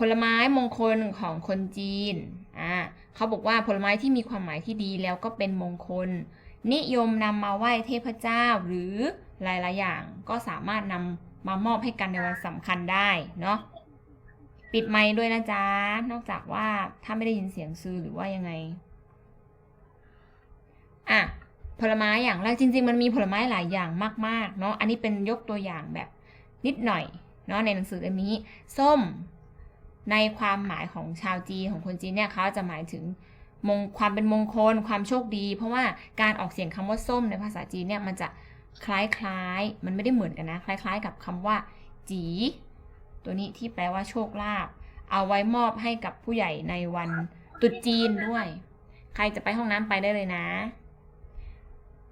ผลไม้มงคลของคนจีน อ่าเขาบอกว่าผลไม้ที่มีความหมายที่ดีแล้วก็เป็นมงคล นิยมนำมาไหว้เทพเจ้าหรือหลายๆอย่างก็สามารถนำมามอบให้กันในวันสำคัญได้เนาะปิดไมค์ด้วยนะจ๊ะ นอกจากว่าถ้าไม่ได้ยินเสียงซื้อหรือว่ายังไง อะผลไม้อย่างแรกจริง ๆ มันมีผลไม้หลายอย่างมาก ๆ เนาะอันนี้เป็นยกตัวอย่างแบบนิดหน่อยเนาะในหนังสือเล่มนี้ ส้ม ในความหมายของชาวจีนของคนจีนเนี่ยเขาจะหมายถึงมงความเป็นมงคลความโชคดี เพราะว่าการออกเสียงคำว่าส้มในภาษาจีนเนี่ยมันจะคล้ายๆ มันไม่ได้เหมือนกันนะ คล้าย ๆ กับคำว่า จี ตัวนี้ที่แปลว่าโชคลาภเอาไว้มอบให้กับผู้ใหญ่ในวันตรุษจีนด้วย ใครจะไปห้องน้ำไปได้เลยนะ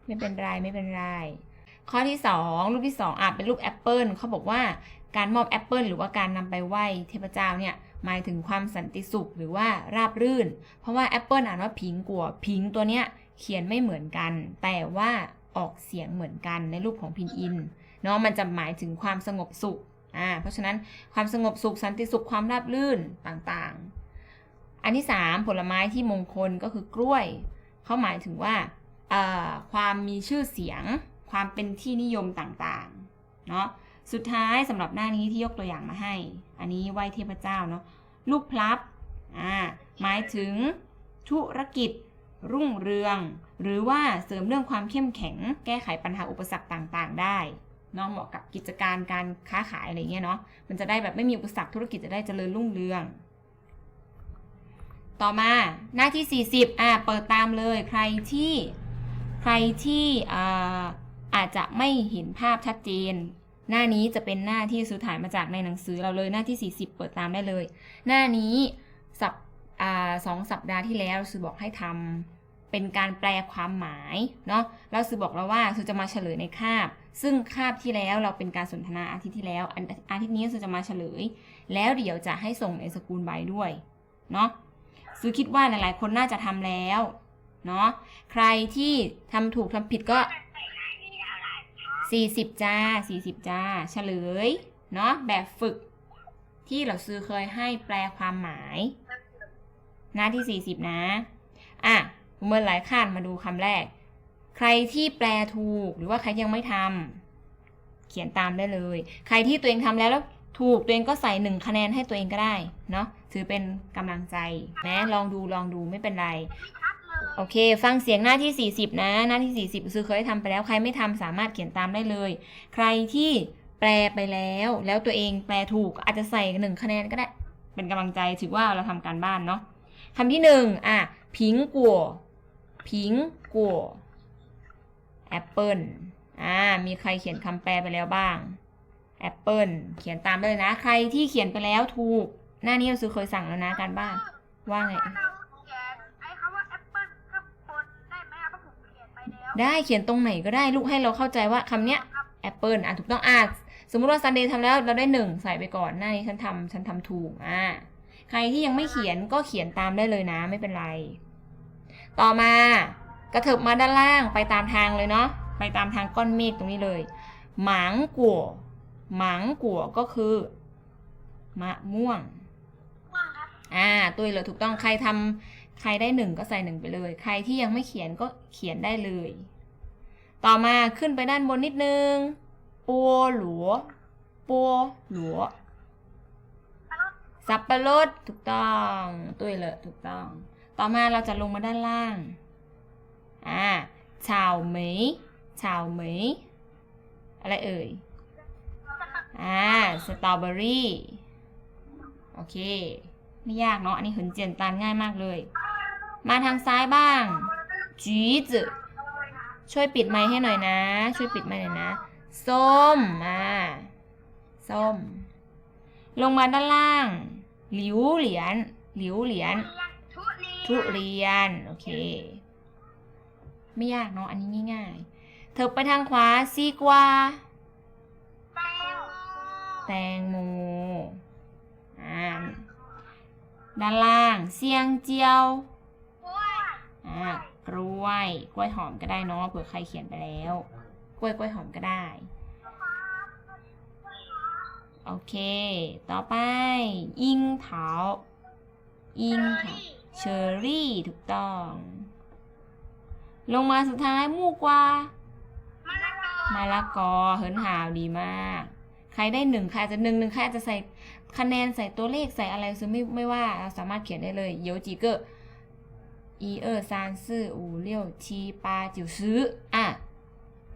ไม่เป็นไรไม่เป็นไรข้อที่สองรูปที่สองอะเป็นรูปแอปเปิลเขาบอกว่า การมอบแอปเปิลหรือว่าการนำไปไหว้เทพเจ้าเนี่ยหมายถึงความสันติสุขหรือว่าราบรื่น เพราะว่าแอปเปิลอ่านว่าผิงกัวผิงตัวเนี้ยเขียนไม่เหมือนกัน แต่ว่าออกเสียงเหมือนกันในรูปของพินอินเนาะมันจะหมายถึงความสงบสุขอ่าเพราะฉะนั้นความสงบสุขสันติสุขความราบรื่นต่างๆ อันที่สามผลไม้ที่มงคลก็คือกล้วยเขาหมายถึงว่าเอ่อความมีชื่อเสียง ความเป็นที่นิยมต่างๆเนาะ สุดท้ายสำหรับหน้านี้ที่ยกตัวอย่างมาให้ อันนี้ไหวเทพเจ้าเนาะลูกพลับอ่าหมายถึงธุรกิจ รุ่งเรือง หรือว่าเสริมเรื่องความเข้มแข็ง แก้ไขปัญหาอุปสรรคต่างๆ ได้เนาะเหมาะกับกิจการการค้าขายอะไรเงี้ยเนาะมันจะได้แบบไม่มีอุปสรรคธุรกิจจะได้เจริญรุ่งเรือง ต่อมาหน้าที่ 40อ่าเปิดตามเลยใครที่ใครที่อ่าอาจจะไม่เห็นภาพชัดเจน หน้านี้จะเป็นหน้าที่ซื้อถ่ายมาจากในหนังสือเราเลยหน้าที่ 40 เปิดตามได้เลย หน้านี้สัปอ่าสองสัปดาห์ที่แล้วซื้อบอกให้ทำเป็นการแปลความหมายเนาะแล้วซื้อบอกเราว่าซื้อจะมาเฉลยในคาบ ซึ่งคาบที่แล้วเราเป็นการสนทนาอาทิตย์ที่แล้วอันอาทิตย์นี้ซื้อจะมาเฉลย แล้วเดี๋ยวจะให้ส่งในสกูลไบด้วยเนาะซื้อคิดว่าหลายๆ คนน่าจะทำแล้วเนาะใครที่ทำถูกทำผิดก็ 40 จ้า 40 จ้า เฉลย เนาะแบบฝึก ที่เราซื้อเคยให้แปลความหมาย หน้าที่ 40 นะ อะเมื่อหลายขั้นมาดูคำแรก ใครที่แปลถูกหรือว่าใครยังไม่ทำเขียนตามได้เลย ใครที่ตัวเองทำแล้วแล้วถูกตัวเองก็ใส่หนึ่งคะแนนให้ตัวเองก็ได้ เนาะถือเป็นกำลังใจนะลองดูลองดูไม่เป็นไร โอเค ฟังเสียงหน้าที่ 40 นะ หน้าที่ 40 ซื้อเคยทำไปแล้ว ใครไม่ทำสามารถเขียนตามได้เลย ใครที่แปลไปแล้ว แล้วตัวเองแปลถูกอาจจะใส่หนึ่งคะแนนก็ได้ เป็นกำลังใจถือว่าเราทำการบ้านเนาะคำที่หนึ่งอะพิงกัวพิงกัวแอปเปิลอ่า มีใครเขียนคำแปลไปแล้วบ้างแอปเปิลเขียนตามได้เลยนะ ใครที่เขียนไปแล้วถูก หน้านี้เราซื้อเคยสั่งแล้วนะการบ้านว่าไง ไปแล้วได้เขียนตรงไหนก็ได้ลูกให้เราเข้าใจว่าคำเนี้ยครับแอปเปิลอะถูกต้องอะสมมุติว่าซันเดย์ทำแล้วเราได้หนึ่งใส่ไปก่อนหน้านี้ฉันทำฉันทำถูกอะใครที่ยังไม่เขียนก็เขียนตามได้เลยนะไม่เป็นไร ต่อมากระเถิบมาด้านล่างไปตามทางเลยเนาะไปตามทางก้อนเมฆตรงนี้เลยหมางกัวหมางกัวก็คือ มะม่วงว่างครับอ่าตุ้ยเลยถูกต้องใครทำ ใครได้หนึ่งก็ใส่หนึ่งไปเลย ใครที่ยังไม่เขียนก็เขียนได้เลย ต่อมาขึ้นไปด้านบนนิดนึงปัวหลัวปัวหลัวสับปะรดถูกต้องตุ้ยเลยถูกต้อง ต่อมาเราจะลงมาด้านล่างอ่าชาวเหมยชาวเหมยอะไรเอ่ยอ่าสตรอเบอรี่โอเค ไม่ยากเนาะ อันนี้เหินเจียนตานง่ายมากเลย มาทางซ้ายบ้างจีจืช่วยปิดไมค์ให้หน่อยนะ ช่วยปิดไมค์หน่อยนะ ส้มอ่าส้ม ลงมาด้านล่าง หลิวเหรียญหลิวเหรียญทุเรียน โอเค ไม่ยากเนาะ อันนี้ง่ายๆ เธอไปทางขวาซีกวาแตงโมอ่าด้านล่างเซียงเจียว กล้วย กล้วยหอมก็ได้เนาะเผื่อใครเขียนไปแล้ว กล้วยกล้วยหอมก็ได้ โอเค ต่อไป ยิงเถายิงเถาเชอร์รี่ถูกต้อง ลงมาสุดท้ายมูกว่ามะาละกอเฮิร์นหาวดีมาก ใครได้หนึ่งใครจะหนึ่งหนึ่งใครจะใส่คะแนนใส่ตัวเลขใส่อะไรซึ่งไม่ไม่ว่า สามารถเขียนได้เลย เยวจีเกอร์ อีเออซานซื่ออูเลี่ยวชีปาจิ๋วซื้อะ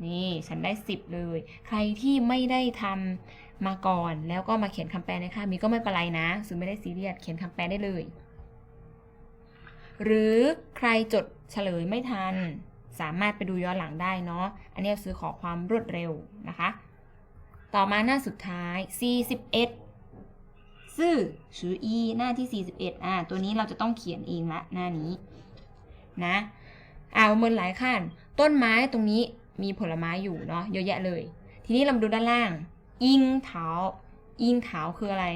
นี่ฉันได้ 10 เลย ใครที่ไม่ได้ทำมาก่อน แล้วก็มาเขียนคำแปลในค่ามีก็ไม่เป็นไรนะซึ่งไม่ได้ซีเรียสเขียนคำแปลได้เลย หรือใครจดเฉลยไม่ทัน สามารถไปดูย้อนหลังได้เนาะอันนี้ซื้อขอความรวดเร็วนะคะ ต่อมาหน้าสุดท้าย 41ซื่อชืออีหน้าที่ 41อ่าตัวนี้เราจะต้องเขียนเองละหน้านี้ นะอ่าเมือนหลายขั้น ต้นไม้ตรงนี้มีผลไม้อยู่เนาะเยอะแยะเลย ทีนี้เรามาดูด้านล่าง อิงเถาอิงเถาคืออะไร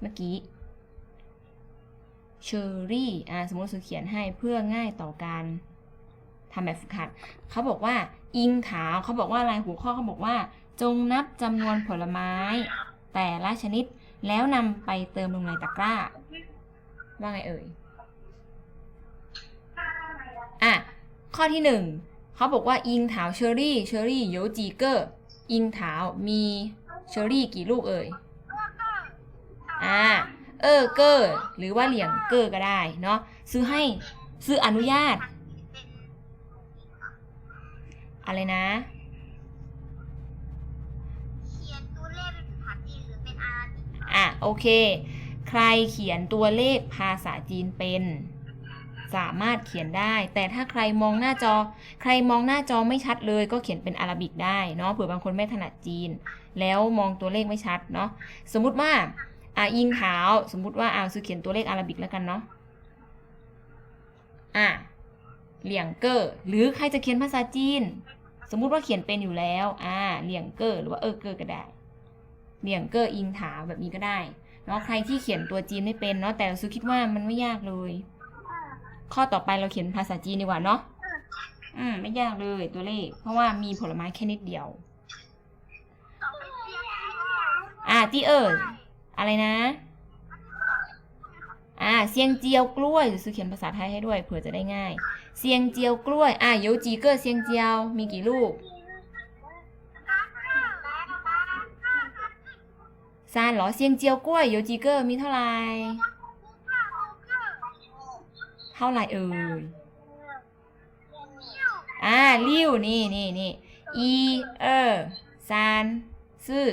เมื่อกี้เชอรี่อ่าสมมติสุเขียนให้เพื่อง่ายต่อการทำแบบฝึกหัดเขาบอกว่า อิงเถาเขาบอกว่าอะไรหัวข้อเขาบอกว่า จงนับจำนวนผลไม้ แต่ละชนิดแล้วนำไปเติมลงในตะกร้า ว่าไงเอ่ย ข้อที่หนึ่งเขาบอกว่าอิงเถาเชอรี่เชอรี่โยจีเกอร์อิงเถามีเชอรี่กี่ลูกเอ่ยอ่าเออเกอร์หรือว่าเหลี่ยงเกอร์ก็ได้เนาะซื้อให้ซื้ออนุญาต อะไรนะอะโอเค ใครเขียนตัวเลขภาษาจีนเป็น สามารถเขียนได้ แต่ถ้าใครมองหน้าจอ ใครมองหน้าจอไม่ชัดเลยก็เขียนเป็นอาราบิกได้เนาะเผื่อบางคนไม่ถนัดจีน แล้วมองตัวเลขไม่ชัดเนาะสมมุติว่าอะอิงเท้าสมมุติว่าอ่าซื้อเขียนตัวเลขอาราบิกแล้วกันเนาะอะเหลี่ยงเกอร์หรือใครจะเขียนภาษาจีน สมมุติว่าเขียนเป็นอยู่แล้วอ่าเหลี่ยงเกอร์หรือว่าเออเกอร์ก็ได้เหลี่ยงเกอร์อิงถาแบบนี้ก็ได้เนาะใครที่เขียนตัวจีนไม่เป็นเนาะแต่ซือคิดว่ามันไม่ยากเลย ข้อต่อไปเราเขียนภาษาจีนดีกว่าเนาะอืมไม่ยากเลยตัวเลข เพราะว่ามีผลไม้แค่นิดเดียว อ่าที่เอิญอะไรนะ อ่าเซียงเจียวกล้วยซื้อเขียนภาษาไทยให้ด้วยเผื่อจะได้ง่าย เซียงเจียวกล้วย อ่าโยจีเกอร์เซียงเจียวมีกี่ลูกซานเหรอเซียงเจียวกล้วยโยจีเกอร์มีเท่าไหร่ เท่าไหร่เอ่ยอ่าลิ้วนี่นี่นี่อีเออซานซื่อ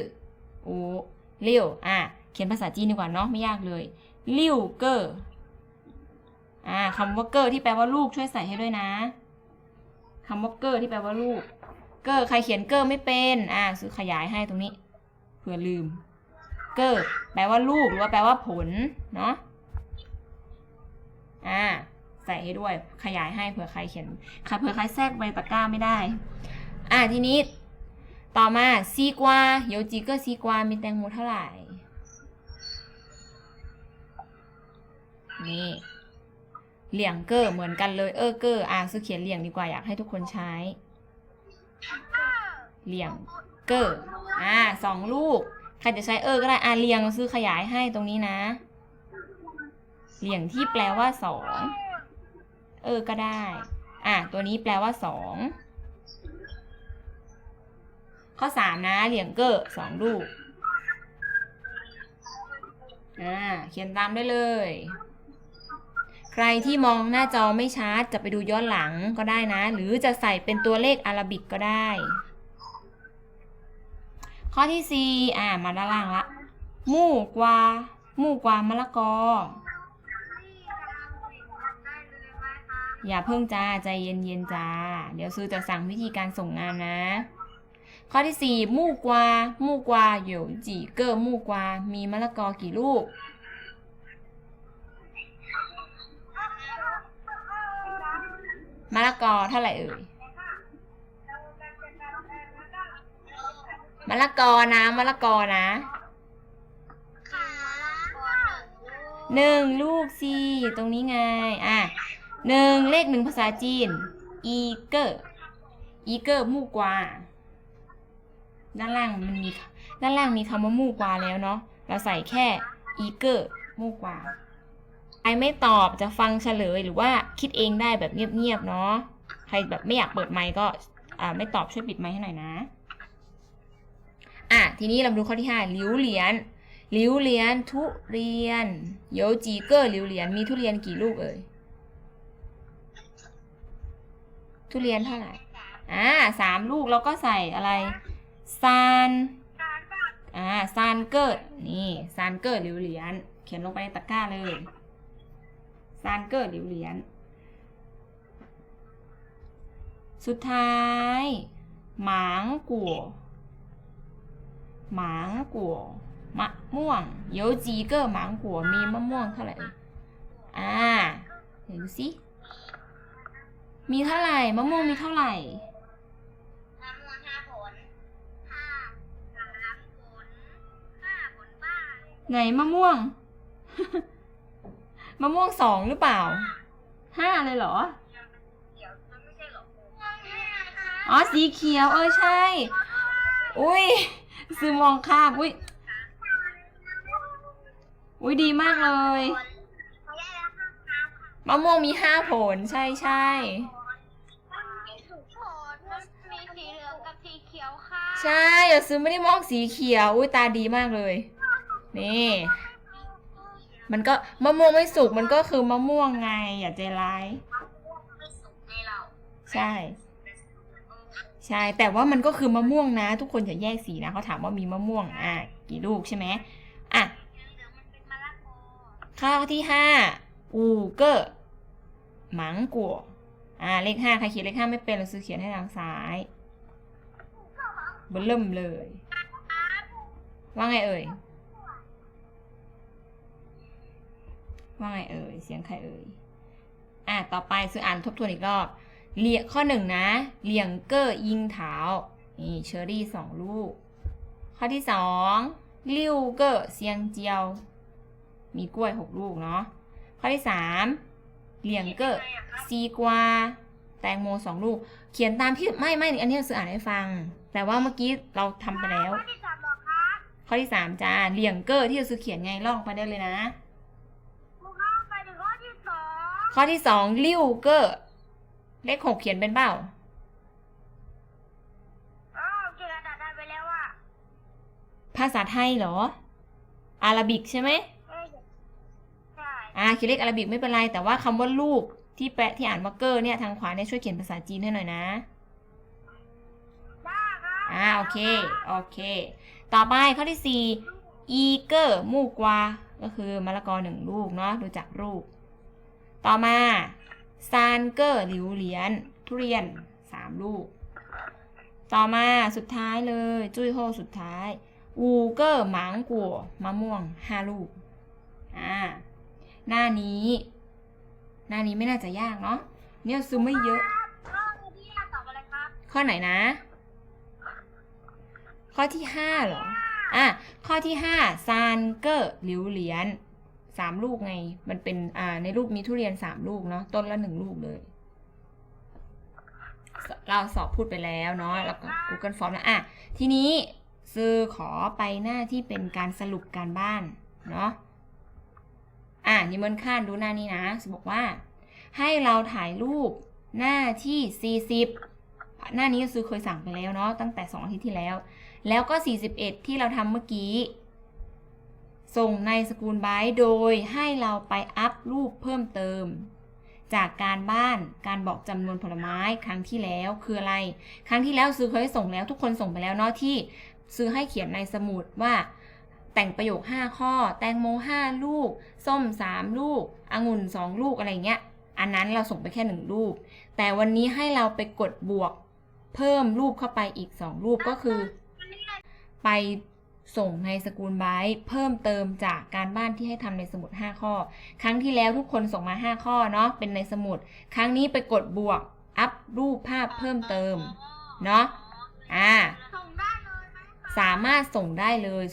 อูลิ้วอ่าเขียนภาษาจีนดีกว่าเนาะไม่ยากเลยลิ้วเกอร์อ่าคำว่าเกอร์ที่แปลว่าลูกช่วยใส่ให้ด้วยนะคำว่าเกอร์ที่แปลว่าลูก เกอร์ใครเขียนเกอร์ไม่เป็นอ่าซื้อขยายให้ตรงนี้เผื่อลืม เกอร์แปลว่าลูกหรือว่าแปลว่าผลเนาะอ่า ส่ให้ด้วย ขยายให้เผื่อใครเขียนค่ะเผื่อใครแทรกใบตะกร้าไม่ได้ อะทีนี้ ต่อมาซีกวาโยจิเกอร์ซีกวามีแตงโมเท่าไหร่ นี่เหลี่ยงเกอร์เหมือนกันเลยเออเกอร์อะซื้อเขียนเหลี่ยงดีกว่าอยากให้ทุกคนใช้ เหลี่ยงเกอร์อะสองลูกใครจะใช้เออก็ได้อะเลี่ยงซื้อขยายให้ตรงนี้นะเหลี่ยงที่แปลว่าสอง เออก็ได้ อะ ตัวนี้แปลว่าสองข้อสามนะเหลี่ยงเกอร์สองลูก อ่า เขียนตามได้เลย ใครที่มองหน้าจอไม่ชัดจะไปดูย้อนหลังก็ได้นะ หรือจะใส่เป็นตัวเลขอาราบิกก็ได้ ข้อที่สี่อ่า มาด้านล่างละ มู่กวา มู่กวามะละกอ อย่าเพิ่งจ้าใจเย็นๆจ้า เดี๋ยวซื้อจะสั่งวิธีการส่งงานนะ ข้อที่สี่มู่กวา มู่กวาอยู่จีเกอร์มู่กวา มีมะละกอกี่ลูก มะละกอเท่าไหร่เอ่ย มะละกอนะมะละกอนะหนึ่งลูกสิตรงนี้ไง อะ หนึ่งเลขหนึ่งภาษาจีน อีเกอร์ อีเกอร์มู่กวา ด้านล่างมันมีด้านล่างมีคำว่ามู่กวาแล้วเนาะ เราใส่แค่อีเกอร์มู่กวาใครไม่ตอบจะฟังเฉลยหรือว่าคิดเองได้แบบเงียบๆเนาะ ใครแบบไม่อยากเปิดไมค์ก็ไม่ตอบช่วยปิดไมค์ให้หน่อยนะ อะ ทีนี้เราดูข้อที่ห้าหลิวเหรียญหลิวเหรียญทุเรียนโยจีเกอร์หลิวเหรียญมีทุเรียนกี่ลูกเอ่ย ทุเรียนเท่าไหร่ อ่าสามลูกเราก็ใส่อะไรซานอ่าซานเกอร์นี่ซานเกิดเหลียวเหรียญเขียนลงไปในตะกร้าเลยซานเกิดเหลียวเหรียญสุดท้ายหมางกัวหมางกัวมะม่วงเยจีเกอร์หมางกัวมีมะม่วงเท่าไหร่อ่าเห็นสิ มีเท่าไหร่มะม่วงมีเท่าไหร่มะม่วงห้าผลห้าสามผลห้าผลบ้านไหนมะม่วง มะม่วงสองหรือเปล่าห้าเลยเหรอเดี๋ยวมันไม่ใช่หรอกม่วงห้าค่ะอ๋อสีเขียวเออใช่ อุ้ยซื้อมองข้ามอุ้ยอุ้ยดีมากเลย มะม่วงมีห้าผลใช่ใช่มันมีถูกผลมันมีสีเหลืองกับสีเขียวค่ะใช่เดี๋ยวซื้อไม่ได้มองสีเขียวอุ้ยตาดีมากเลย นี่ มันก็มะม่วงไม่สุกมันก็คือมะม่วงไง อย่าใจร้ายไม่สุกในเราใช่ ใช่ แต่ว่ามันก็คือมะม่วงนะ ทุกคนอย่าแยกสีนะเขาถามว่ามีมะม่วงอะกี่ลูกใช่ไหมอะเหลืองมันเป็นมะละกอข้อที่ห้า อูเกอร์หมังกัวอ่าเลขห้าใครเขียนเลขห้าไม่เป็นเราซื้อเขียนให้ทางซ้ายเบนเริ่มเลย ว่าไงเอ่ย ว่าไงเอ่ย เสียงใครเอ่ย อะต่อไปซื้ออ่านทบทวนอีกรอบเลียข้อหนึ่งนะเลียงเกอร์ยิงเถานี่เชอรี่สองลูก ข้อที่สองลิ้วเกอร์เซียงเจียว มีกล้วยหกลูกเนาะ ข้อที่สามเหลียงเกอร์ซีกวาแตงโมสองลูก เขียนตามที่ไม่ไม่อันนี้เราซื้ออ่านให้ฟัง แต่ว่าเมื่อกี้เราทำไปแล้วข้อที่สามบอกครับข้อที่สามจ้าเหลียงเกอร์ที่เราซื้อเขียนไงลอกไปได้เลยนะครูครับไปถึงข้อที่สองข้อที่สองลิ้วเกอร์เลขหกเขียนเป็นเปล่าอ้าวเจอกระดาษได้ไปแล้วอะภาษาไทยเหรอ อาราบิกใช่ไหมเอ้ยใช่ อ่าเขียนเลขอาราบิกไม่เป็นไร แต่ว่าคำว่าลูกที่แปะที่อ่านว่าเกอร์เนี่ยทางขวาเนี่ยช่วยเขียนภาษาจีนให้หน่อยนะได้ครับอ่าโอเค โอเค ต่อไปข้อที่สี่อีเกอร์มูกวา ก็คือมะละกอหนึ่งลูกเนาะดูจากรูป ต่อมาซานเกอร์หลิวเหรียญทุเรียนสามลูก ต่อมาสุดท้ายเลย จุ้ยโฮสุดท้ายอูเกอร์หมางกัวมะม่วงห้าลูก อ่า หน้านี้ หน้านี้ไม่น่าจะยากเนาะเนี่ยซูมไม่เยอะ ข้อที่ห้าตอบอะไรครับข้อไหนนะ ข้อที่ห้าเหรออะข้อที่ห้าซานเกอร์หลิวเหรียญสามลูกไง มันเป็นอ่าในรูปมีทุเรียนสามลูกเนาะต้นละหนึ่งลูกเลยเราสอบพูดไปแล้วเนาะแล้วก็ Google Form แล้วอะทีนี้ซื้อขอไปหน้าที่เป็นการสรุปการบ้านเนาะ อะนิมนต์ข้านดูหน้านี้นะสบอกว่า ให้เราถ่ายรูปหน้าที่ 40 หน้านี้ก็ซื้อเคยสั่งไปแล้วเนาะตั้งแต่ 2 อาทิตย์ที่แล้ว แล้วก็ 41 ที่เราทำเมื่อกี้ ส่งในสกูลไบโดยให้เราไปอัพรูปเพิ่มเติม จากการบ้านการบอกจำนวนผลไม้ครั้งที่แล้วคืออะไร ครั้งที่แล้วซื้อเคยส่งแล้วทุกคนส่งไปแล้วเนาะที่ซื้อให้เขียนในสมุดว่า แต่งประโยค 5 ข้อ แตงโม 5 ลูก ส้ม 3 ลูก องุ่น 2 ลูกอะไรเงี้ย อันนั้นเราส่งไปแค่ 1 รูป แต่วันนี้ให้เราไปกดบวก เพิ่มรูปเข้าไปอีก 2 รูปก็คือ ไปส่งในสกูลไบต์เพิ่มเติมจากการบ้านที่ให้ทำในสมุด 5 ข้อ ครั้งที่แล้วทุกคนส่งมา 5 ข้อเนาะเป็นในสมุด ครั้งนี้ไปกดบวก อัพรูปภาพเพิ่มเติม เนาะอ่าส่งได้เลยไหมคะสามารถส่งได้เลย